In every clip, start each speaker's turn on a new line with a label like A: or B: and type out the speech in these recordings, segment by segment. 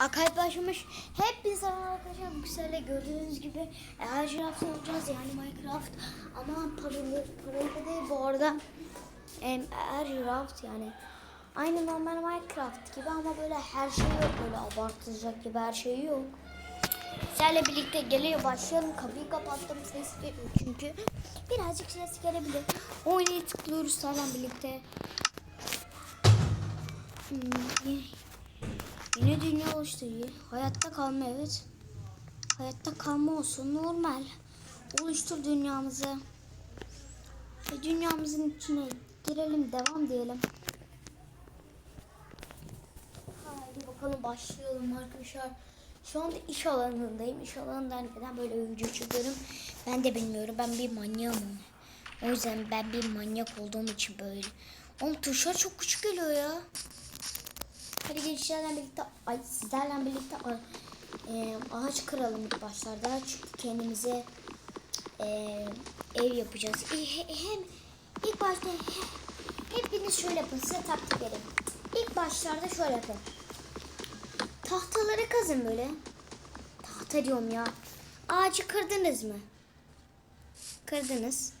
A: Akay başlamış. Hep zaman arkadaşlar Yüksel'le gördüğünüz gibi eğer jiraf olacağız yani Minecraft ama paralı, paralı değil bu arada. Em, eğer jiraf yani aynı normal Minecraft gibi ama böyle her şey yok böyle abartılacak gibi her şey yok. Sizlerle birlikte geliyor başlayalım. Kapıyı kapattım ses geliyor çünkü birazcık ses gelebilir. Oynayı tıklıyoruz sizlerle birlikte. Hmm, Yeni dünya oluşturuyor. Hayatta kalma evet. Hayatta kalma olsun normal. Oluştur dünyamızı. Ve dünyamızın içine girelim devam diyelim. Haydi bakalım başlayalım arkadaşlar. Şu anda iş alanındayım. İş alanından neden böyle video çekiyorum ben de bilmiyorum. Ben bir manyağım. O yüzden ben bir manyak olduğum için böyle. Oğlum tuşlar çok küçük geliyor ya. Hadi gençlerle birlikte, ay sizlerle birlikte e, ağaç kıralım ilk başlarda. Çünkü kendimize e, ev yapacağız. E, he- hem ilk başta he- hepiniz şöyle yapın size taktik vereyim. İlk başlarda şöyle yapın. Tahtaları kazın böyle. Tahta diyorum ya. Ağacı kırdınız mı? Kırdınız.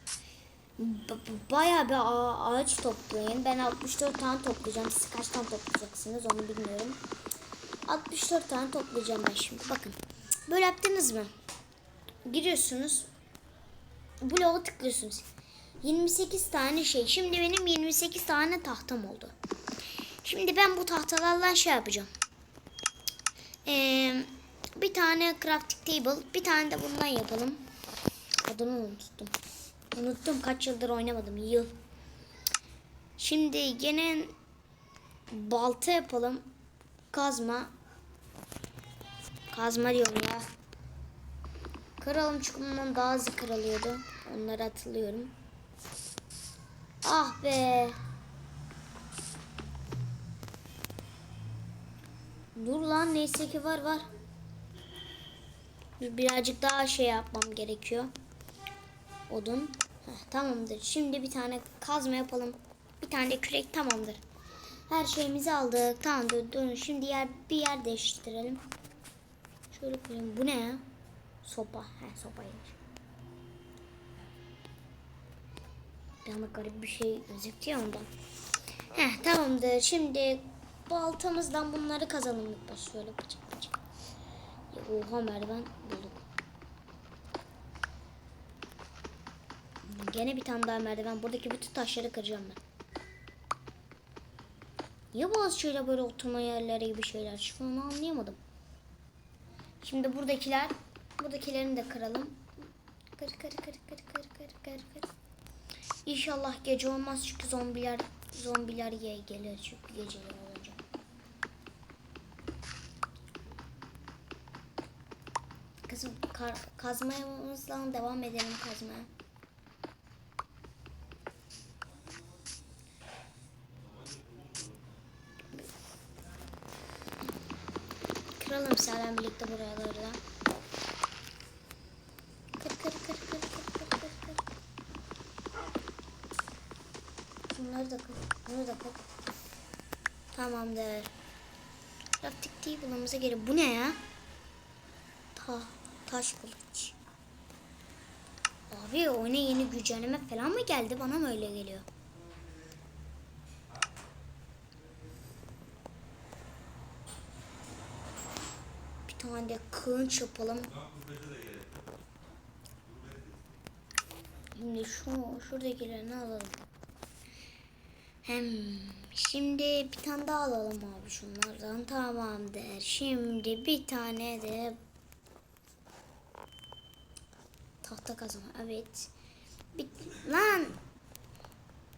A: B- b- Bayağı bir ağa- ağaç toplayın. Ben 64 tane toplayacağım. Siz kaç tane toplayacaksınız onu bilmiyorum. 64 tane toplayacağım ben şimdi. Bakın. Böyle yaptınız mı? Giriyorsunuz. Bloğa tıklıyorsunuz. 28 tane şey. Şimdi benim 28 tane tahtam oldu. Şimdi ben bu tahtalarla şey yapacağım. Ee, bir tane crafting table, bir tane de bundan yapalım. Adını unuttum. Unuttum kaç yıldır oynamadım. Yıl. Şimdi gene balta yapalım. Kazma. Kazma diyorum ya. Kıralım çünkü bundan daha hızlı kırılıyordu. Onları hatırlıyorum. Ah be. Dur lan neyse ki var var. Birazcık daha şey yapmam gerekiyor. Odun. Heh, tamamdır. Şimdi bir tane kazma yapalım. Bir tane de kürek tamamdır. Her şeyimizi aldık. Tamamdır. Durun şimdi yer bir yer değiştirelim. Şöyle koyayım. Bu ne ya? Sopa. He sopaymış. Bir anda garip bir şey gözüktü ya ondan. Heh tamamdır. Şimdi baltamızdan bunları kazalım ilk başta. Şöyle bıçak bıçak. Oha merdiven bulduk. Gene bir tane daha merdiven. Buradaki bütün taşları kıracağım ben. Niye bazı şeyler böyle oturma yerleri gibi şeyler çıkıyor onu anlayamadım. Şimdi buradakiler, buradakilerini de kıralım. Kır kır kır kır kır kır kır kır. İnşallah gece olmaz çünkü zombiler zombiler ye gelir çünkü geceler olunca. Kızım kar, kazmamızdan devam edelim kazmaya. Seninle birlikte buraları da. Kır kır kır kır kır kır kır kır. Bunları da kır. Bunu da kır. Tamamdır. Crafting table'ımıza geri. Bu ne ya? Ta taş kılıç. Abi oyuna yeni güncelleme falan mı geldi? Bana mı öyle geliyor? Bir tane de kılıç yapalım. Şimdi şu şuradakilerini alalım. Hem şimdi bir tane daha alalım abi şunlardan. Tamamdır. Şimdi bir tane de tahta kazma. Evet. Bir, lan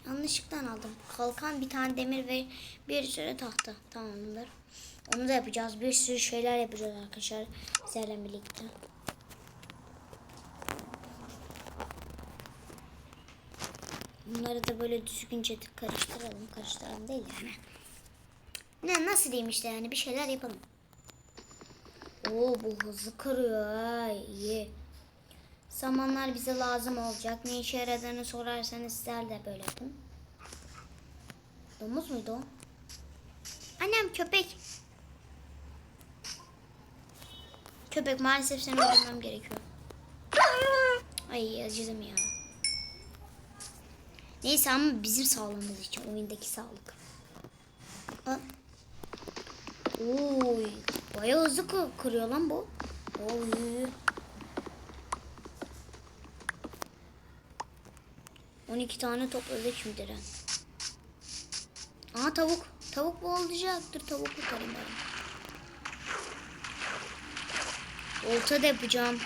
A: yanlışlıkla aldım. Kalkan bir tane demir ve bir sürü tahta. Tamamdır. Onu da yapacağız. Bir sürü şeyler yapacağız arkadaşlar. Sizlerle birlikte. Bunları da böyle düzgünce karıştıralım. Karıştıralım değil yani. Ne nasıl diyeyim işte yani bir şeyler yapalım. Oo bu hızlı kırıyor ha iyi. Samanlar bize lazım olacak. Ne işe yaradığını sorarsanız sizler de böyle yapın. Domuz muydu o? Annem köpek. Köpek maalesef seni öldürmem gerekiyor. Ay acıdım ya. Neyse ama bizim sağlığımız için oyundaki sağlık. Ha. Oy, bayağı hızlı kı- kırıyor lan bu. Oy. 12 tane topladık şimdiden. Aa tavuk. Tavuk boğulacak. Dur tavuk kurtarayım ben. Olta da yapacağım.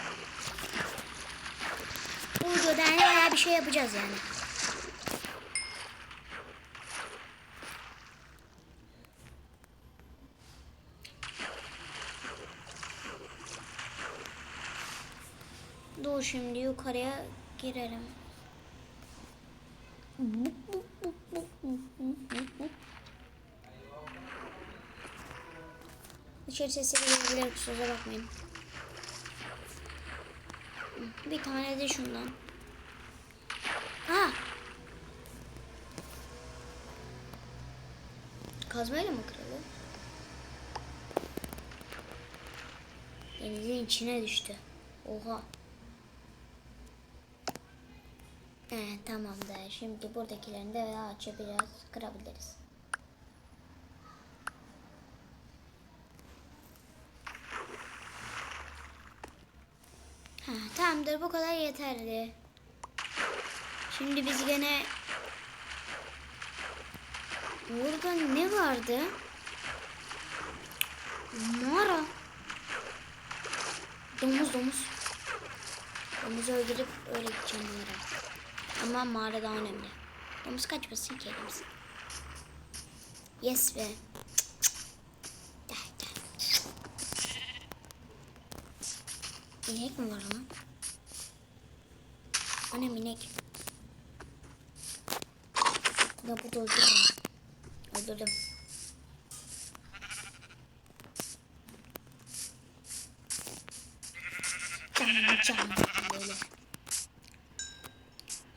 A: Burada da bayağı bir şey yapacağız yani. Dur şimdi yukarıya girelim. Dışarı sesi gelebilir kusura bakmayın. Bir tane de şundan. Ha. Kazmayla mı kırıldı? Denizin içine düştü. Oha. He tamamdır. Şimdi buradakilerini de açabiliriz, kırabiliriz. Ha, tamamdır bu kadar yeterli. Şimdi biz gene Burada ne vardı? Mağara. Domuz domuz. Domuzu öldürüp öyle gideceğim mağara. Ama mağara daha önemli. Domuz kaçmasın ki elimizden. Yes be. İnek mi var lan? Annem inek. Ben burada öldürürüm. Öldürdüm. Böyle.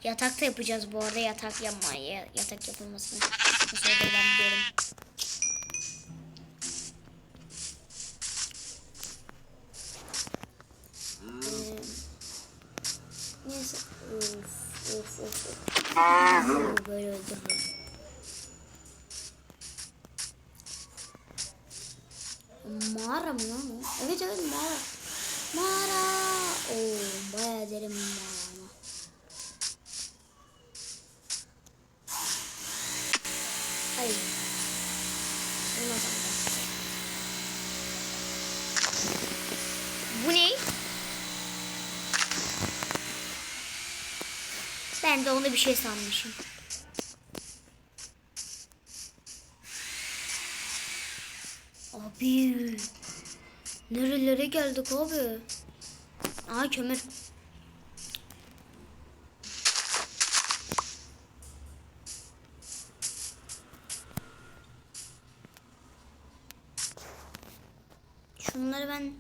A: Yatakta yapacağız bu arada yatak yapmayı. Yatak yapılmasını. Olur ben biliyorum. Mağara mı lan o? Evet evet mağara. Mağara. Oo bayağı derin mağara ama. Bu ne? Ben de onu bir şey sanmışım. Abi. Nerelere geldik abi? Aa kömür. Şunları ben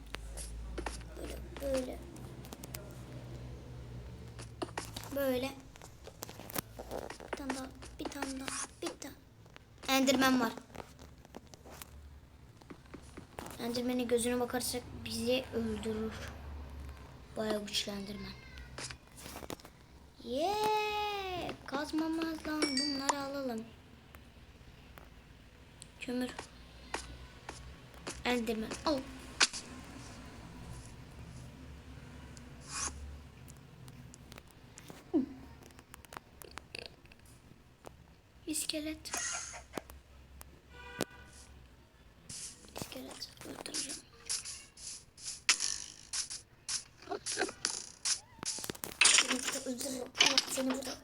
A: böyle böyle böyle bir tane daha bir tane daha bir tane Enderman var. Enderman'in gözüne bakarsak bizi öldürür. Bayağı güçlü Enderman. Yeah! Kazmamız lan bunları alalım. Kömür. Enderman al. İskelet seni burada.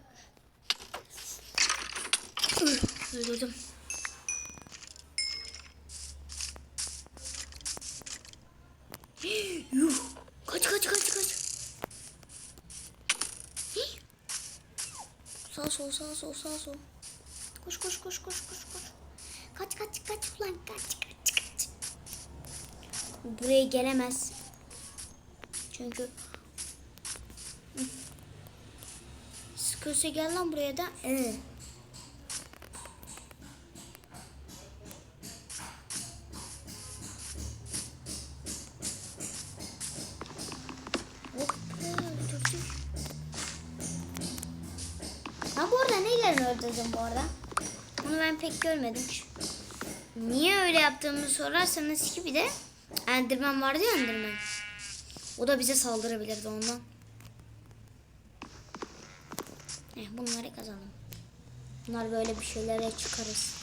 A: Öldürdüm. Yuh. Kaç kaç kaç kaç. Sağ sol sağ sol sağ sol. Koş koş koş koş koş koş. Kaç kaç kaç ulan kaç kaç kaç. Buraya gelemez. Çünkü Köse gel lan buraya da. Ee. Ben oh, bu arada öldürdüm bu arada? Onu ben pek görmedim. Niye öyle yaptığımı sorarsanız ki bir de Enderman vardı ya Enderman. O da bize saldırabilirdi ondan. Eh, bunları kazandım. Bunlar böyle bir şeylere çıkarız.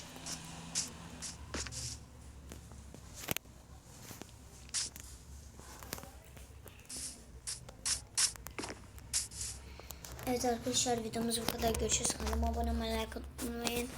A: Evet arkadaşlar videomuz bu kadar. Görüşürüz. Kanalıma abone olmayı, like atmayı unutmayın.